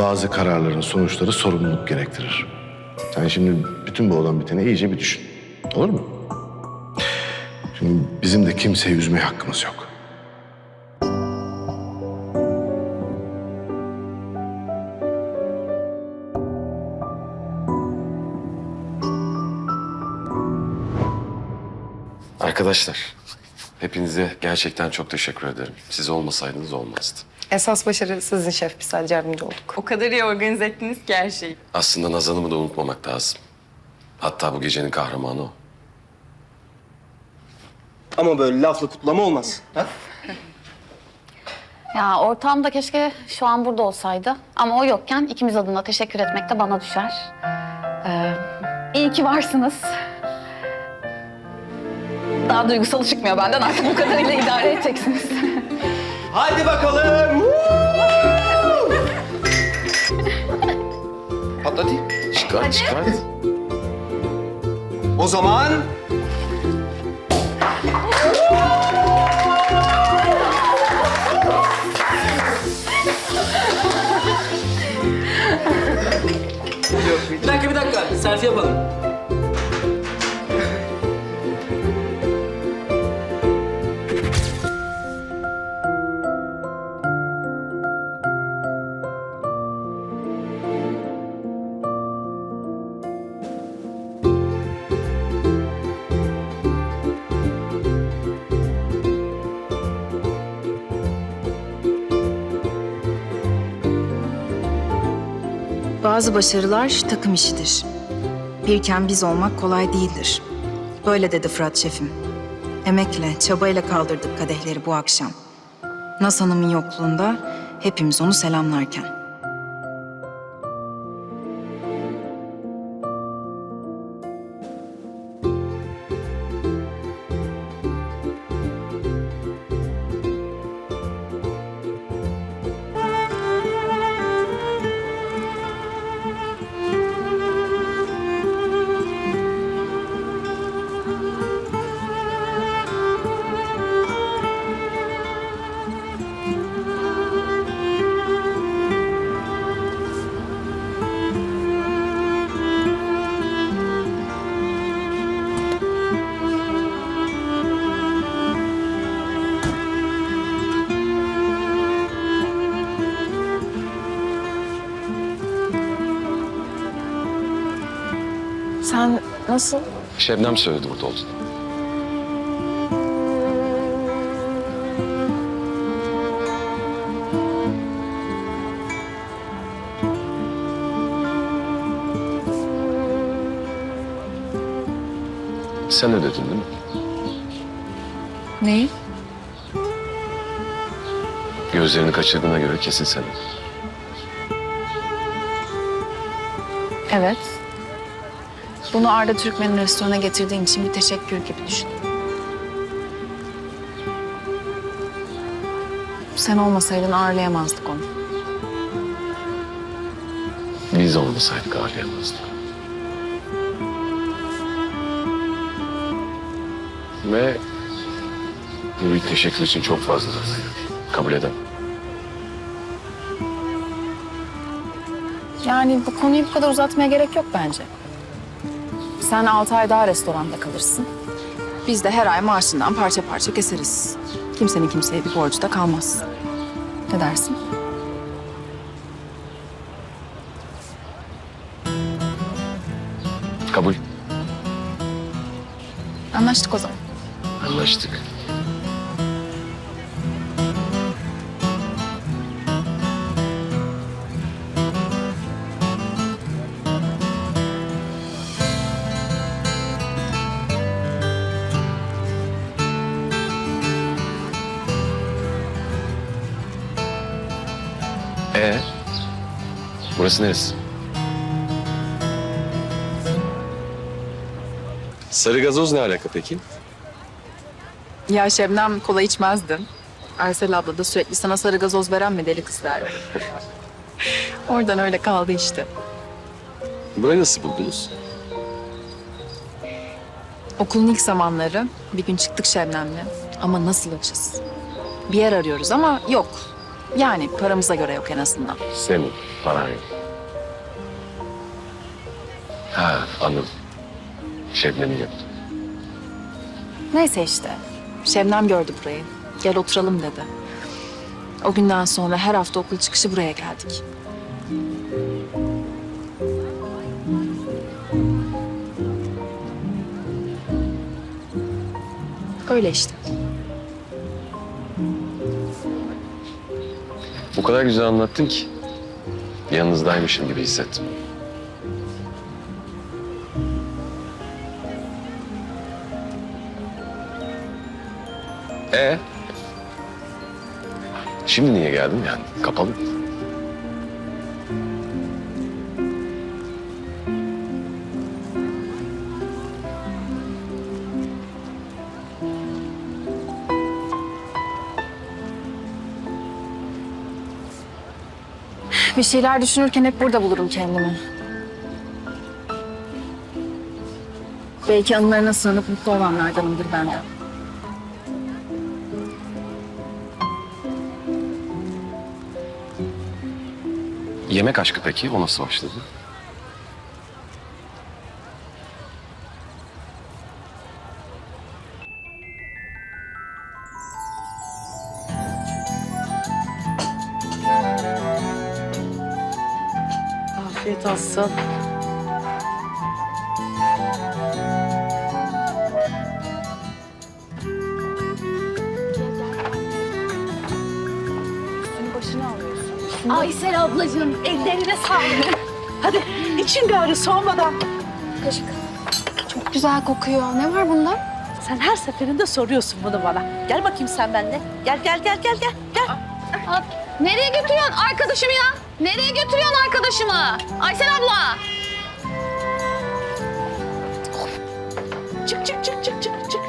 Bazı kararların sonuçları sorumluluk gerektirir. Sen şimdi bütün bu olan biteni iyice bir düşün. Olur mu? Şimdi bizim de kimseyi üzmeye hakkımız yok. Arkadaşlar, hepinize gerçekten çok teşekkür ederim. Siz olmasaydınız olmazdı. Esas başarı sizin şef. Biz sadece yardımcı olduk. O kadar iyi organize ettiniz ki her şeyi. Aslında Nazan'ımı da unutmamak lazım. Hatta bu gecenin kahramanı o. Ama böyle lafla kutlama olmaz. Ha? Ya ortağım da keşke şu an burada olsaydı. Ama o yokken ikimiz adına teşekkür etmek de bana düşer. Ee, iyi ki varsınız. Daha duygusal çıkmıyor benden artık bu kadarıyla idare edeceksiniz. Hadi bakalım. Patlatayım. Çıkart, çıkart. O zaman Bir dakika bir dakika. Selfie yapalım. Bazı başarılar takım işidir. Birken biz olmak kolay değildir. Böyle dedi Fırat şefim. Emekle, çabayla kaldırdık kadehleri bu akşam. Nas Hanım'ın yokluğunda hepimiz onu selamlarken. Nasıl? Şebnem söyledi burada olduğunu. Sen ödedin değil mi? Neyi? Gözlerini kaçırdığına göre kesin sen. Evet. Bunu Arda Türkmen'in restorana getirdiğin için bir teşekkür gibi düşün. Sen olmasaydın ağırlayamazdık onu. Biz olmasaydık ağırlayamazdık. Ve bu bir teşekkür için çok fazla. Kabul edemem. Yani bu konuyu bu kadar uzatmaya gerek yok bence. Sen altı ay daha restoranda kalırsın. Biz de her ay maaşından parça parça keseriz. Kimsenin kimseye bir borcu da kalmaz. Ne dersin? Kabul. Anlaştık o zaman. Anlaştık. Burası neresi? Sarı gazoz ne alaka peki? Ya Şebnem kola içmezdin. Aysel abla da sürekli sana sarı gazoz veren mi deli kızlar? Oradan öyle kaldı işte. Burayı nasıl buldunuz? Okulun ilk zamanları bir gün çıktık Şebnem'le. Ama nasıl açız? Bir yer arıyoruz ama yok. Yani paramıza göre yok en azından. Senin paran yok. Ha anladım. Şebnem'in yok. Neyse işte. Şebnem gördü burayı. Gel oturalım dedi. O günden sonra her hafta okul çıkışı buraya geldik. Öyle işte. O kadar güzel anlattın ki. Yanınızdaymışım gibi hissettim. E Şimdi niye geldin yani? Kapalı. Bir şeyler düşünürken hep burada bulurum kendimi. Belki anılarına sığınıp mutlu olanlardanımdır ben. Yemek aşkı peki? O nasıl başladı? Afiyet olsun. Aysel ablacığım ellerine sağlık. Hadi için gari soğumadan. Çok güzel kokuyor. Ne var bunda? Sen her seferinde soruyorsun bunu bana. Gel bakayım sen benimle. Gel gel gel gel gel. gel. Aa, Nereye götürüyorsun arkadaşımı ya? Nereye götürüyorsun arkadaşımı? Aysel abla. Çık çık çık çık çık çık.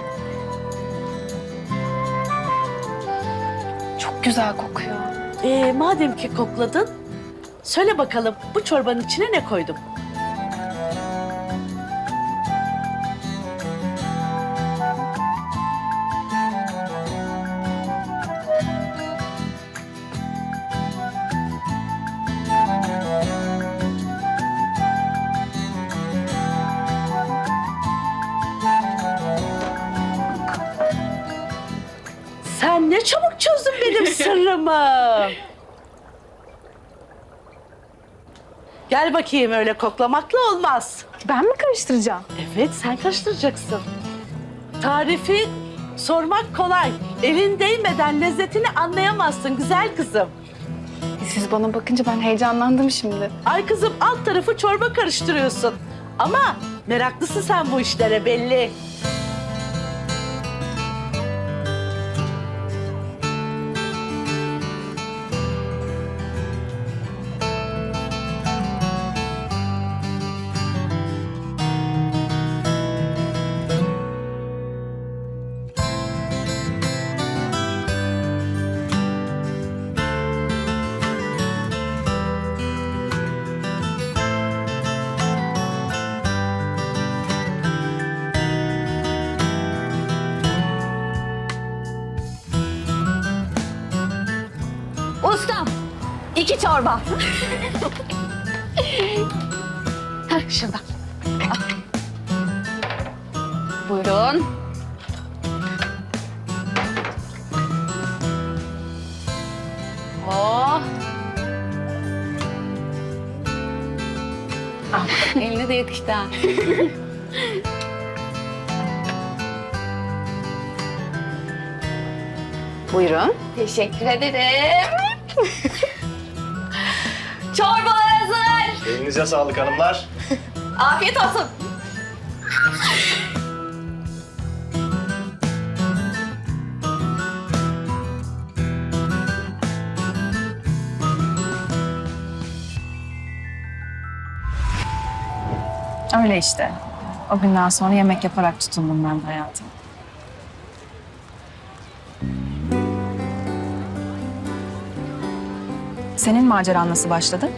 Çok güzel kokuyor. Ee, madem ki kokladın, söyle bakalım bu çorbanın içine ne koydum? Sen ne çabuk çözdün benim sırrımı. Gel bakayım öyle koklamakla olmaz. Ben mi karıştıracağım? Evet sen karıştıracaksın. Tarifi sormak kolay. Elin değmeden lezzetini anlayamazsın güzel kızım. Siz bana bakınca ben heyecanlandım şimdi. Ay kızım alt tarafı çorba karıştırıyorsun. Ama meraklısın sen bu işlere belli. İki çorba. Heh, şurada. Al. Buyurun. Oh. Ah, eline de yakıştı ha. Buyurun. Teşekkür ederim. Çorbalar hazır. Elinize sağlık hanımlar. Afiyet olsun. Öyle işte. O günden sonra yemek yaparak tutundum ben de hayatım. Senin maceran nasıl başladı?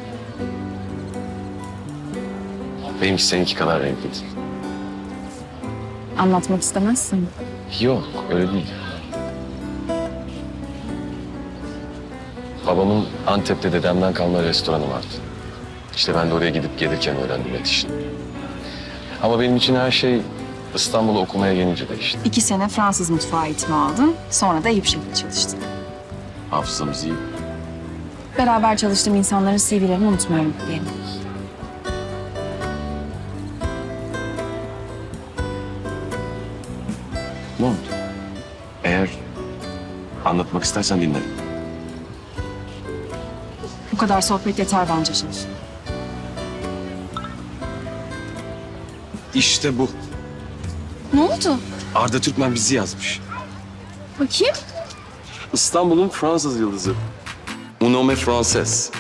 Benimki seninki kadar renkli değil. Anlatmak istemezsin. Yok öyle değil. Babamın Antep'te dedemden kalma restoranı vardı. İşte ben de oraya gidip gelirken öğrendim et işini. Ama benim için her şey İstanbul'a okumaya gelince değişti. İki sene Fransız mutfağı eğitimi aldın. Sonra da Eyüp Şef'le çalıştın. Hafızamız iyi. Beraber çalıştığım insanların CV'lerini unutmuyorum diyelim. Ne oldu? Eğer anlatmak istersen dinlerim. Bu kadar sohbet yeter bence şef. İşte bu. Ne oldu? Arda Türkmen bizi yazmış. Bakayım. İstanbul'un Fransız yıldızı. Un homme français.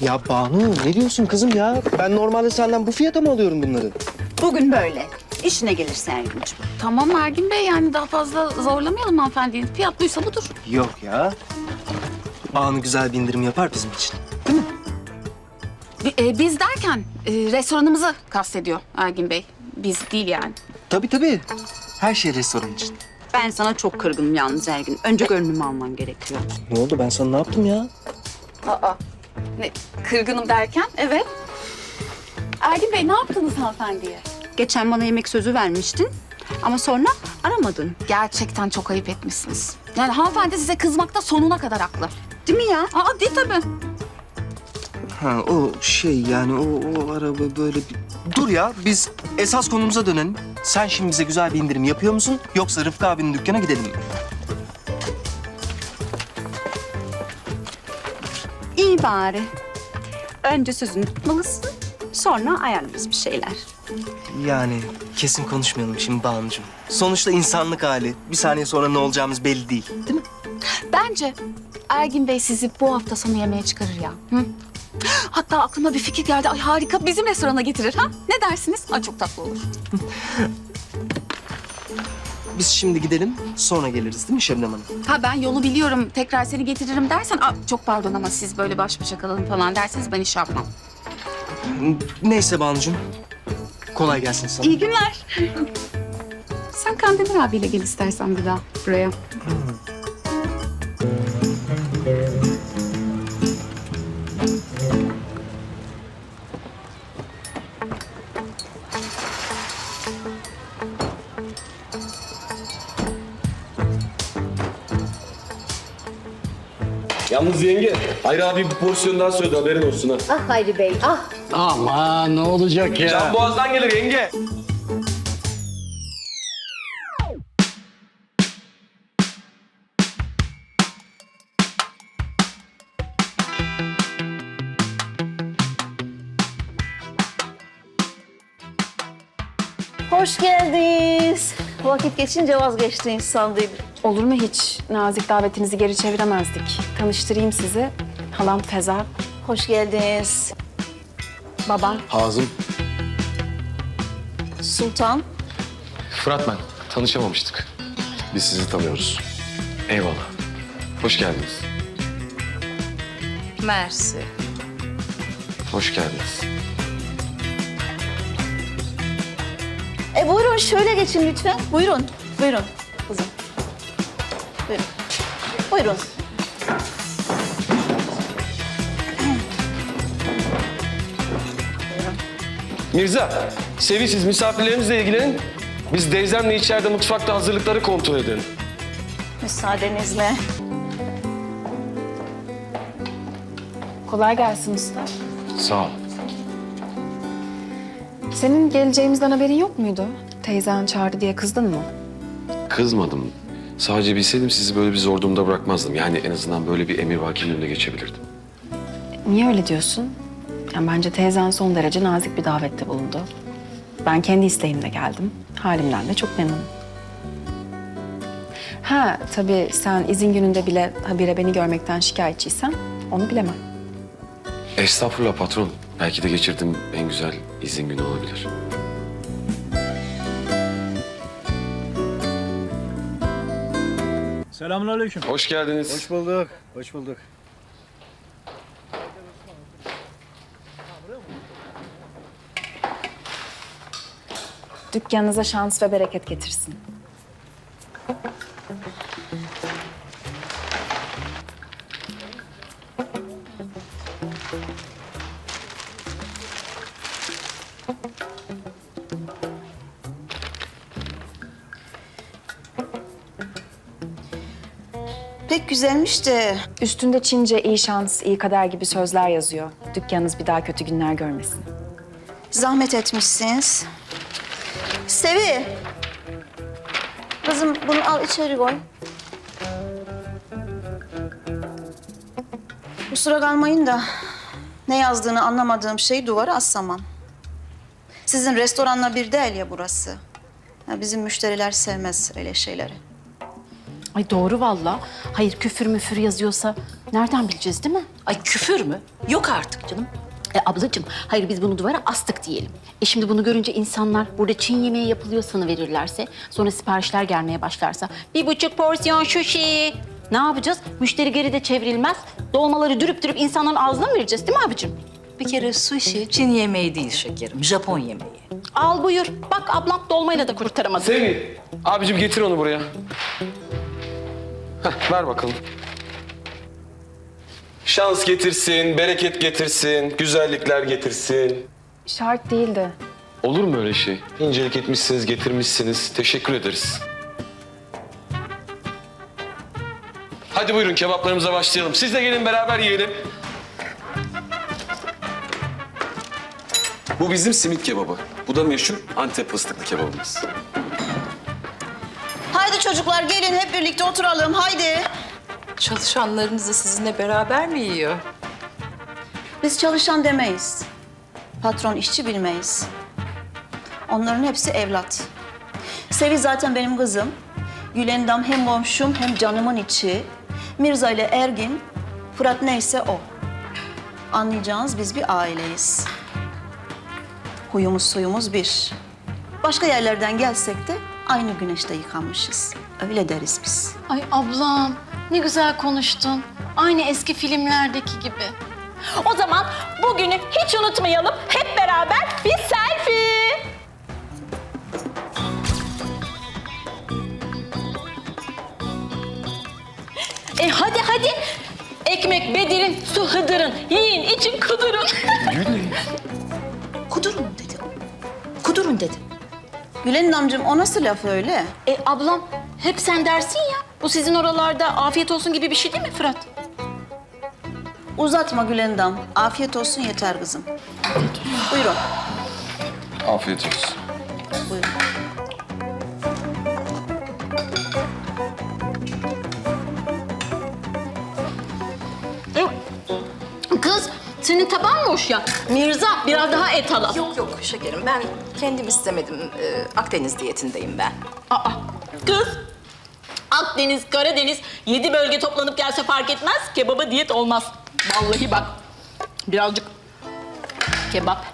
Ya Banu ne diyorsun kızım ya? Ben normalde senden bu fiyata mı alıyorum bunları? Bugün böyle. İşine gelirse Ergin'ciğim. Tamam Ergin Bey yani daha fazla zorlamayalım hanımefendiyi. Fiyat buysa budur. Yok ya. Banu güzel bir indirim yapar bizim için. Bi- e, biz derken e, restoranımızı kastediyor Ergin Bey. Biz değil yani. Tabii tabii. Her şey restoran için. Ben sana çok kırgınım yalnız Ergin. Önce gönlümü alman gerekiyor. Ne oldu ben sana ne yaptım ya? Ne, kırgınım derken evet. Ergin Bey ne yaptınız hanımefendiye? Geçen bana yemek sözü vermiştin. Ama sonra aramadın. Gerçekten çok ayıp etmişsiniz. Yani hanımefendi size kızmakta sonuna kadar haklı. Değil mi ya? Aa değil tabii. Ha o şey yani o, o araba böyle bir... Dur ya biz esas konumuza dönelim. Sen şimdi bize güzel bir indirim yapıyor musun? Yoksa Rıfkı abinin dükkana gidelim mi? İyi bari. Önce sözünü tutmalısın. Sonra ayarlarız bir şeyler. Yani kesin konuşmayalım şimdi Banu'cum. Sonuçta insanlık hali. Bir saniye sonra ne olacağımız belli değil. Değil mi? Bence Ergin Bey sizi bu hafta sonu yemeğe çıkarır ya. Hı? Hatta aklıma bir fikir geldi. Ay harika bizim restorana getirir ha? Ne dersiniz? Ay çok tatlı olur. Biz şimdi gidelim sonra geliriz değil mi Şebnem Hanım? Ha ben yolu biliyorum. Tekrar seni getiririm dersen Aa, çok pardon ama siz böyle baş başa kalalım falan derseniz ben iş yapmam. Neyse Banu'cum. Kolay gelsin sana. İyi günler. Sen Kandemir abiyle gel istersen bir daha buraya. Yalnız yenge, Hayri abi bir porsiyon daha söyledi haberin olsun ha. Ah Hayri Bey, ah. Ama ne olacak ya? Can boğazdan gelir yenge. Hoş geldiniz. Vakit geçince vazgeçti sandıydım. Olur mu hiç? Nazik davetinizi geri çeviremezdik. Tanıştırayım sizi. Halam Feza, Hoş geldiniz. babam. Hazım. Sultan. Fırat ben. Tanışamamıştık. Biz sizi tanıyoruz. Eyvallah. Hoş geldiniz. Mersi. Hoş geldiniz. E buyurun şöyle geçin lütfen. Buyurun. Buyurun kızım. Buyurun. Buyurun. Mirza, Sevi siz misafirlerinizle ilgilenin. Biz Deyzem'le içeride mutfakta hazırlıkları kontrol edelim. Müsaadenizle. Kolay gelsin usta. Sağ ol. Senin geleceğimizden haberin yok muydu? Teyzen çağırdı diye kızdın mı? Kızmadım. Sadece bilseydim sizi böyle bir zor durumda bırakmazdım. Yani en azından böyle bir emir vakinin önüne geçebilirdim. Niye öyle diyorsun? Yani bence teyzen son derece nazik bir davette bulundu. Ben kendi isteğimle geldim. Halimden de çok memnunum. Ha tabii sen izin gününde bile habire beni görmekten şikayetçiysen onu bilemem. Estağfurullah patron. Belki de geçirdiğim en güzel izin günü olabilir. Selamünaleyküm. Hoş geldiniz. Hoş bulduk. Hoş bulduk. Dükkanınıza şans ve bereket getirsin. Pek güzelmiş de Üstünde Çince iyi şans, iyi kader gibi sözler yazıyor. Dükkanınız bir daha kötü günler görmesin. zahmet etmişsiniz. Sevi. Kızım bunu al içeri koy. Kusura kalmayın da ne yazdığını anlamadığım şeyi duvara assamam. Sizin restoranla bir değil ya burası. Ya bizim müşteriler sevmez öyle şeyleri. Ay doğru valla. Hayır küfür müfür yazıyorsa nereden bileceğiz değil mi? Ay küfür mü? Yok artık canım. E ablacığım hayır biz bunu duvara astık diyelim. E şimdi bunu görünce insanlar burada Çin yemeği yapılıyor verirlerse sonra siparişler gelmeye başlarsa bir buçuk porsiyon sushi. Ne yapacağız? Müşteri geri de çevrilmez. Dolmaları dürüp dürüp insanların ağzına mı vereceğiz değil mi abicim? Bir kere sushi Çin yemeği değil şekerim. Japon yemeği. Al buyur. Bak ablam dolmayla da kurtaramadı. Sevin. Abicim getir onu buraya. Heh, ver bakalım. Şans getirsin, bereket getirsin, güzellikler getirsin. Şart değildi. Olur mu öyle şey? İncelik etmişsiniz, getirmişsiniz. Teşekkür ederiz. Hadi buyurun kebaplarımıza başlayalım. Siz de gelin beraber yiyelim. Bu bizim simit kebabı. Bu da meşhur Antep fıstıklı kebabımız. Çocuklar gelin hep birlikte oturalım haydi. Çalışanlarınız da sizinle beraber mi yiyor? Biz çalışan demeyiz. Patron işçi bilmeyiz. Onların hepsi evlat. Sevi zaten benim kızım. Gülendam hem komşum hem canımın içi. Mirza ile Ergin, Fırat neyse o. Anlayacağınız biz bir aileyiz. Huyumuz suyumuz bir. Başka yerlerden gelsek de aynı güneşte yıkanmışız. Öyle deriz biz. Ay ablam ne güzel konuştun. Aynı eski filmlerdeki gibi. O zaman bugünü hiç unutmayalım. Hep beraber bir selfie. E hadi hadi. Ekmek Bedir'in, su Hıdır'ın. Yiyin için kudurun. Kudurun Gülendamcığım o nasıl laf öyle? e ablam hep sen dersin ya. Bu sizin oralarda afiyet olsun gibi bir şey değil mi Fırat? Uzatma Gülendam. Afiyet olsun yeter kızım. Buyurun. Afiyet olsun. Buyurun. Senin taban mı hoş ya? Mirza biraz daha et alalım. Yok yok şekerim ben kendim istemedim. Ee, Akdeniz diyetindeyim ben. Aa, kız. Akdeniz, Karadeniz, yedi bölge toplanıp gelse fark etmez. Kebaba diyet olmaz. Vallahi bak. Birazcık kebap.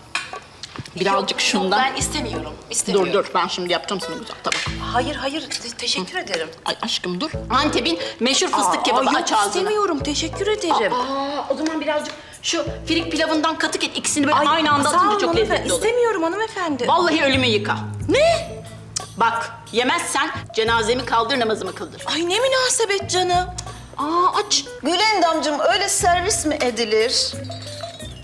Birazcık şundan. Ben istemiyorum. istemiyorum. Dur dur ben şimdi yapacağım sana güzel tabak. Hayır hayır te- teşekkür ederim. Ay aşkım dur. Antep'in meşhur fıstık kebabı Aa, yok, aç ağzını. istemiyorum teşekkür ederim. Aa, o zaman birazcık şu firik pilavından katık et. ikisini böyle aynı anda atınca çok lezzetli olur. İstemiyorum hanımefendi. Vallahi ölümü yıka. Ne? Bak yemezsen cenazemi kaldır namazımı kıldır. Ay ne münasebet canım. Aa aç. Gülendamcığım öyle servis mi edilir?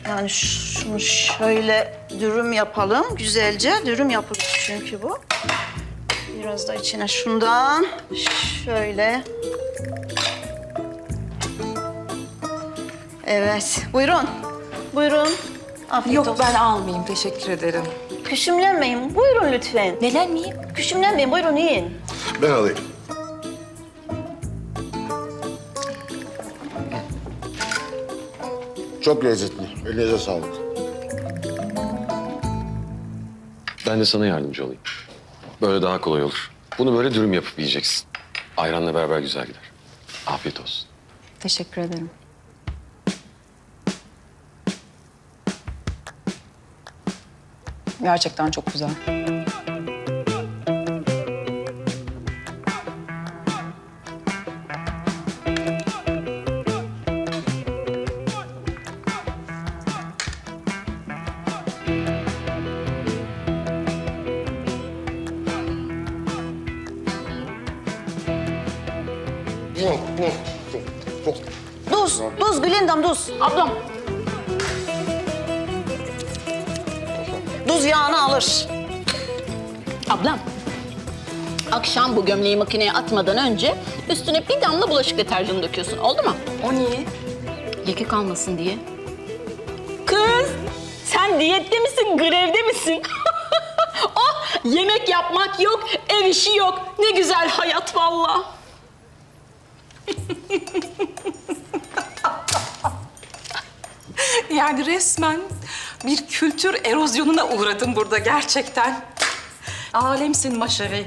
Yani şunu şöyle dürüm yapalım güzelce. Dürüm yapılır çünkü bu. Biraz da içine şundan şöyle. Evet buyurun. Buyurun. Afiyet Yok olsun. ben almayayım teşekkür ederim. Küçümlenmeyin. Buyurun lütfen. Neden miyim? Küçümlenmeyin. Buyurun yiyin. Ben alayım. Çok lezzetli. Elinize sağlık. Ben de sana yardımcı olayım. Böyle daha kolay olur. Bunu böyle dürüm yapıp yiyeceksin. Ayranla beraber güzel gider. Afiyet olsun. Teşekkür ederim. Gerçekten çok güzel. Duz, duz Gülendam duz. Ablam Duz yağını alır. Ablam. akşam bu gömleği makineye atmadan önce üstüne bir damla bulaşık deterjanı döküyorsun. Oldu mu? O niye? Leke kalmasın diye. Kız, sen diyette misin, grevde misin? oh, yemek yapmak yok, ev işi yok. Ne güzel hayat vallahi. Yani resmen bir kültür erozyonuna uğradım burada gerçekten. Alemsin maşeri.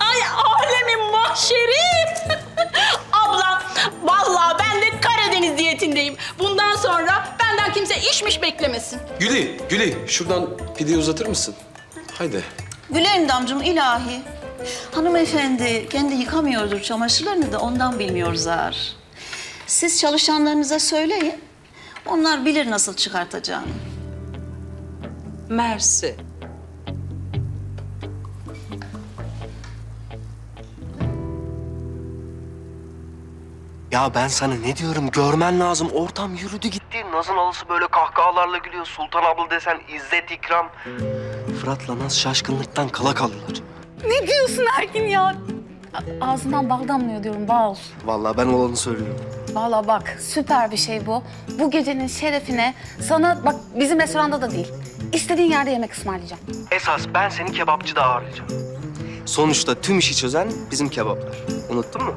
Ay alemin mahşeri. Ablam, vallahi ben de Karadeniz diyetindeyim. Bundan sonra benden kimse işmiş beklemesin. Güli, Güli şuradan pideyi uzatır mısın? Haydi. Gülen damcım ilahi. Hanımefendi kendi yıkamıyordur çamaşırlarını da ondan bilmiyor zar. Siz çalışanlarınıza söyleyin. Onlar bilir nasıl çıkartacağını. Mersi. Ya ben sana ne diyorum görmen lazım. Ortam yürüdü gitti. Naz'ın alısı böyle kahkahalarla gülüyor. Sultan abla desen izzet ikram. Fırat'la Naz şaşkınlıktan kala kaldılar. Ne diyorsun Erkin ya? Ağzından bal damlıyor diyorum bal. Vallahi ben olanı söylüyorum. Vallahi bak süper bir şey bu. Bu gecenin şerefine sana bak bizim restoranda da değil. istediğin yerde yemek ısmarlayacağım. Esas ben seni kebapçıda ağırlayacağım. Sonuçta tüm işi çözen bizim kebaplar. Unuttun mu?